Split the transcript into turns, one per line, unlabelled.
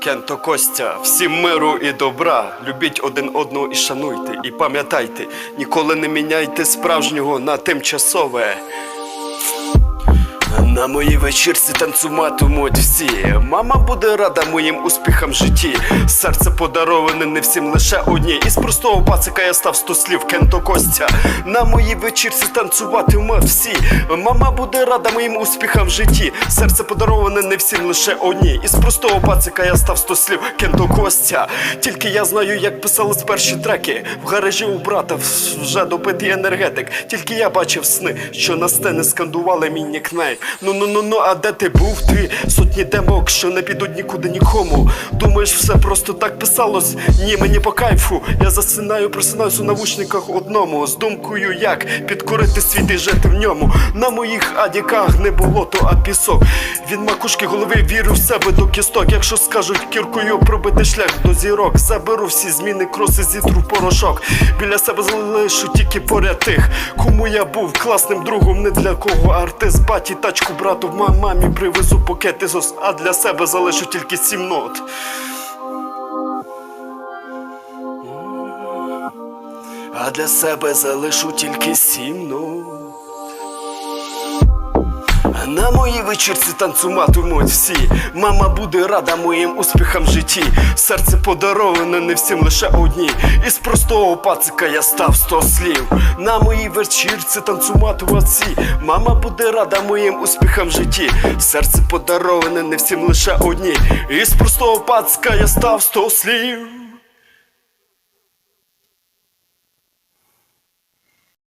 Кенто Костя, всім миру і добра. Любіть один одного і шануйте. І пам'ятайте, ніколи не міняйте справжнього на тимчасове. На моїй вечірці танцюватимуть всі. Мама буде рада моїм успіхам в житті. Серце подароване не всім лише одній. Із простого пацика я став сто слів Кенто Костя. На моїй вечірці танцюватимуть всі. Мама буде рада моїм успіхам в житті. Серце подароване не всім лише одній. Із простого пацика я став сто слів Кенто Костя. Тільки я знаю, як писались перші треки. В гаражі у брата вже добитий енергетик. Тільки я бачив сни, що на стени скандували мій нікнейм. Ну ну ну ну, а де ти був? Ти сотні демок, що не підуть нікуди нікому. Думаєш, все просто так писалось? Ні, мені по кайфу. Я засинаю, просинаюсь у навушниках одному. З думкою, як підкорити світ і жити в ньому. На моїх адіках не було то, а пісок. Він макушки голови вірю в себе до кісток. Якщо скажуть кіркою пробити шлях до зірок, заберу всі зміни, кроси, зітру порошок. Біля себе залишу тільки поряд тих, кому я був класним другом, не для кого артист, баті, тачку, брату, ма- мамі привезу пакети зос, а для себе залишу тільки сім нот. А для себе залишу тільки сім нот. На моїй вечірці танцюватимуть всі. Мама буде рада моїм успіхам в житті. Серце подароване не всім лише одній. Із простого пацика я став сто слів. На моїй вечірці танцюватимуть всі. Мама буде рада моїм успіхам в житті. Серце подароване не всім лише одній. Із простого пацика я став сто слів.